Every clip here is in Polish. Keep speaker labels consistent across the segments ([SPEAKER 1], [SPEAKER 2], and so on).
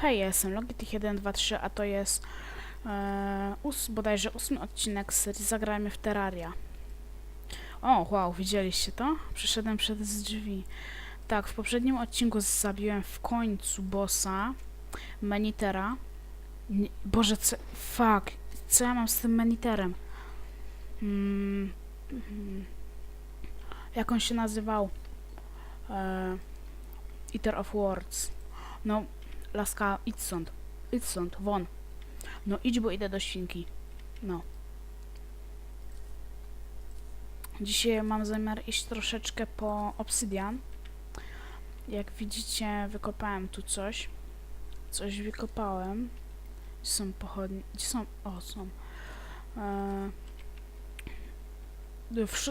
[SPEAKER 1] Hej, ja jestem Logitech 123, a to jest e, ós, bodajże ósmy odcinek serii Zagrajmy w Terraria. O, wow, widzieliście to? Przeszedłem przez drzwi. Tak, w poprzednim odcinku zabiłem w końcu bossa Menitera. Boże, co... Fuck. Co ja mam z tym Meniterem? Mm, mm, jak on się nazywał? E, Eater of Words. No, laska, idź stąd. Idź stąd, won. No idź, bo idę do świnki. No. Dzisiaj mam zamiar iść troszeczkę po obsydian. Jak widzicie, wykopałem tu coś. Coś wykopałem. Gdzie są pochodnie? Gdzie są? O, są. Eee,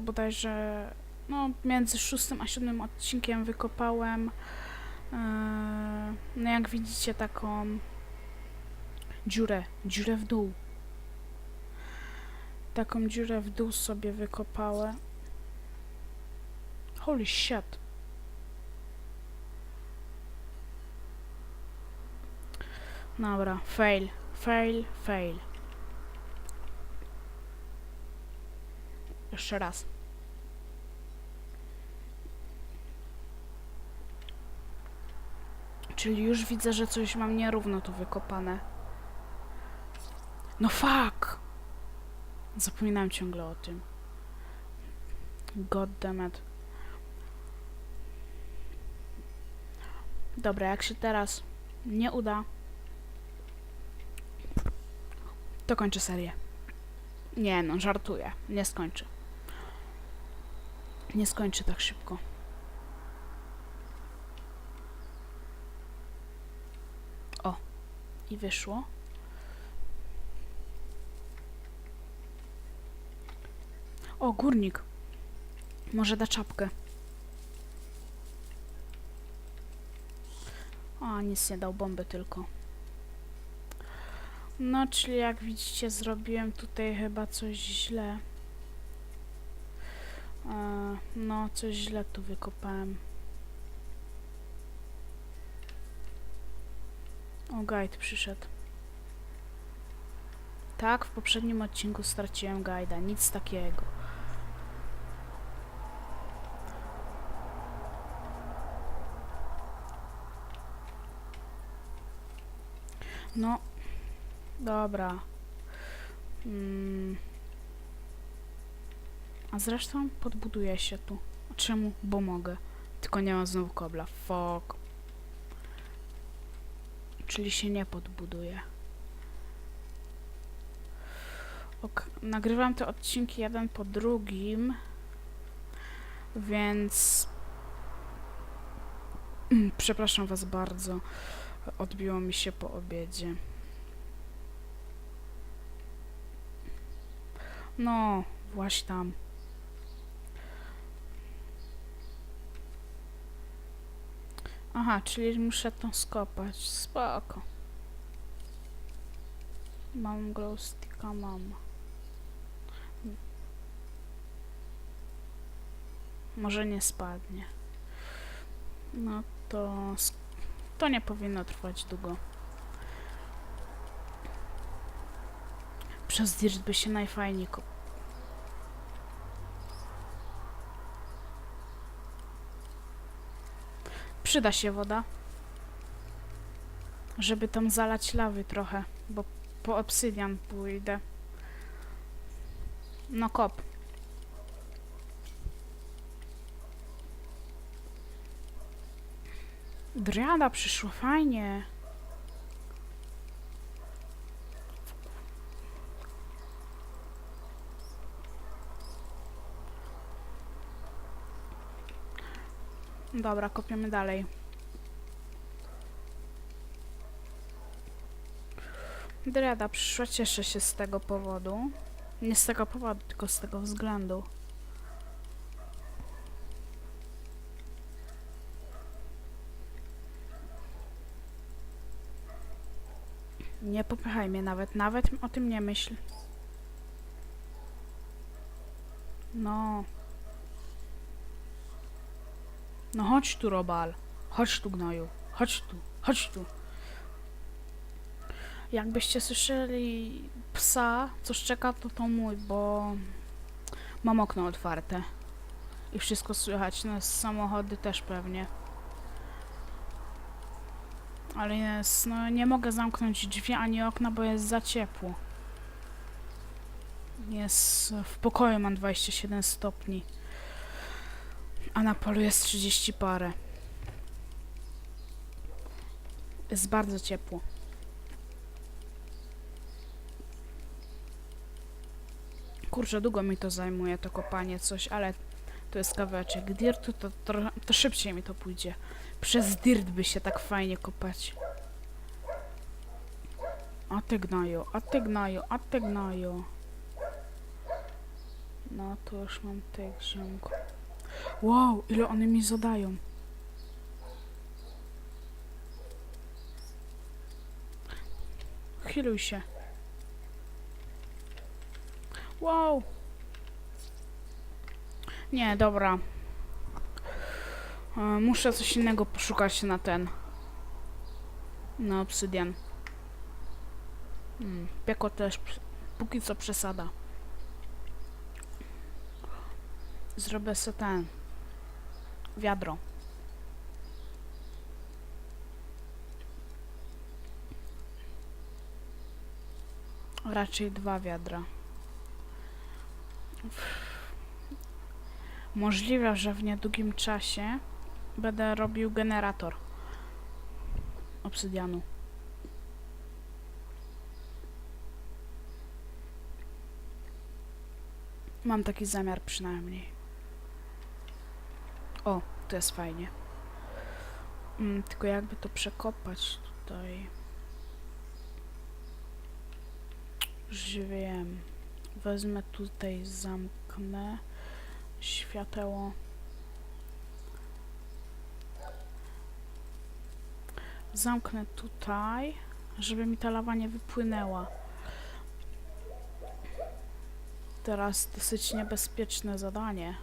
[SPEAKER 1] bodajże no, między szóstym a siódmym odcinkiem wykopałem no jak widzicie taką dziurę, dziurę w dół. Taką dziurę w dół sobie wykopałem. Holy shit. Dobra, fail, fail, fail. Jeszcze raz. Czyli już widzę, że coś mam nierówno tu wykopane. No fuck! Zapominam ciągle o tym. God damn it. Dobra, jak się teraz nie uda, to kończę serię. Nie no, żartuję. Nie skończę. Nie skończę tak szybko. I wyszło. O, górnik. Może da czapkę. O, nic nie dał, bomby tylko. No, czyli jak widzicie, zrobiłem tutaj chyba coś źle. E, no, coś źle tu wykopałem. O, guide przyszedł. Tak, w poprzednim odcinku straciłem guida. Nic takiego. No, dobra. Mm. A zresztą podbuduję się tu. Czemu? Bo mogę. Tylko nie mam znowu kobla. Fuck. Czyli się nie podbuduje. Ok, nagrywam te odcinki jeden po drugim, więc przepraszam was bardzo. Odbiło mi się po obiedzie. No, właśnie tam. Aha, czyli muszę to skopać. Spoko. Mam glowsticka, mam. Może nie spadnie. No to... To nie powinno trwać długo. Przez dirt by się najfajniej kop... Przyda się woda. Żeby tam zalać lawy trochę, bo po obsydian pójdę. No kop. Driada przyszła, fajnie. Dobra, kopiemy dalej. Driada przyszła, cieszę się z tego powodu. Nie z tego powodu, tylko z tego względu. Nie popychaj mnie nawet, nawet o tym nie myśl. No. No chodź tu, Robal. Chodź tu, gnoju. Chodź tu, chodź tu. Jakbyście słyszeli psa, co szczeka, to to mój, bo mam okno otwarte. I wszystko słychać, no samochody też pewnie. Ale jest, no nie mogę zamknąć drzwi ani okna, bo jest za ciepło. Jest, w pokoju mam 27 stopni. A na polu jest 30 parę. Jest bardzo ciepło. Kurczę, długo mi to zajmuje, to kopanie coś, ale to jest kawałeczek dirtu, to, to, to szybciej mi to pójdzie. Przez dirt by się tak fajnie kopać. A ty gnoju, a ty a ty. No to już mam tych ziomków. Wow, ile one mi zadają. Healuj się. Wow. Nie, dobra. E, Muszę coś innego poszukać na ten. Na obsydian. Hmm, piekło też póki co przesada. Zrobię sobie ten. Wiadro. Raczej dwa wiadra. Możliwe, że w niedługim czasie będę robił generator obsydianu. Mam taki zamiar przynajmniej. O, to jest fajnie. Mm, tylko jakby to przekopać tutaj. Już wiem. Wezmę tutaj, zamknę świateło. Zamknę tutaj, żeby mi ta lawa nie wypłynęła. Teraz dosyć niebezpieczne zadanie.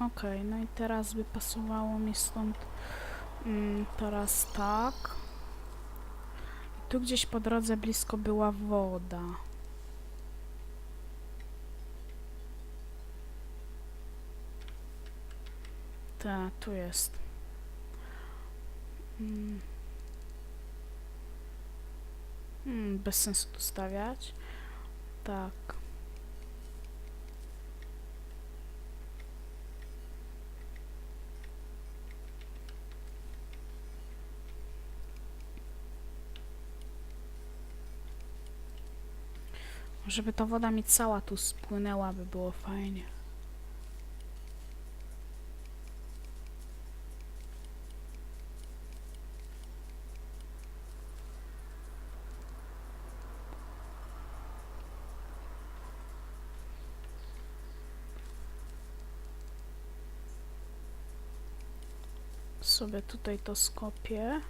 [SPEAKER 1] Okej, no i teraz by pasowało mi stąd mm, teraz tak. Tu gdzieś po drodze blisko była woda. Ta, tu jest. Mm. Mm, bez sensu tu stawiać. Tak. Żeby ta woda mi cała tu spłynęła, by było fajnie. Sobie tutaj to skopię.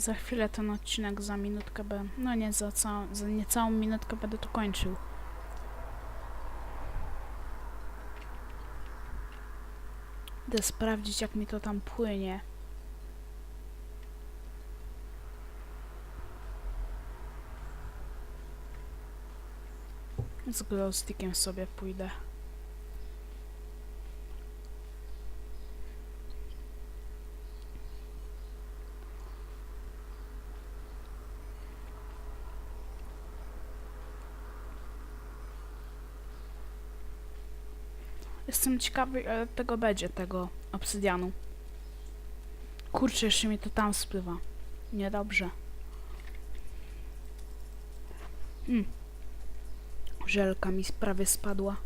[SPEAKER 1] Za chwilę ten odcinek za minutkę będę. No nie za, całą, za niecałą minutkę będę to kończył. Idę sprawdzić jak mi to tam płynie. Z glowstickiem sobie pójdę. Jestem ciekawy, ile tego będzie, tego obsydianu. Kurczę, jeszcze mi to tam spływa. Niedobrze. Mm. Żelka mi prawie spadła.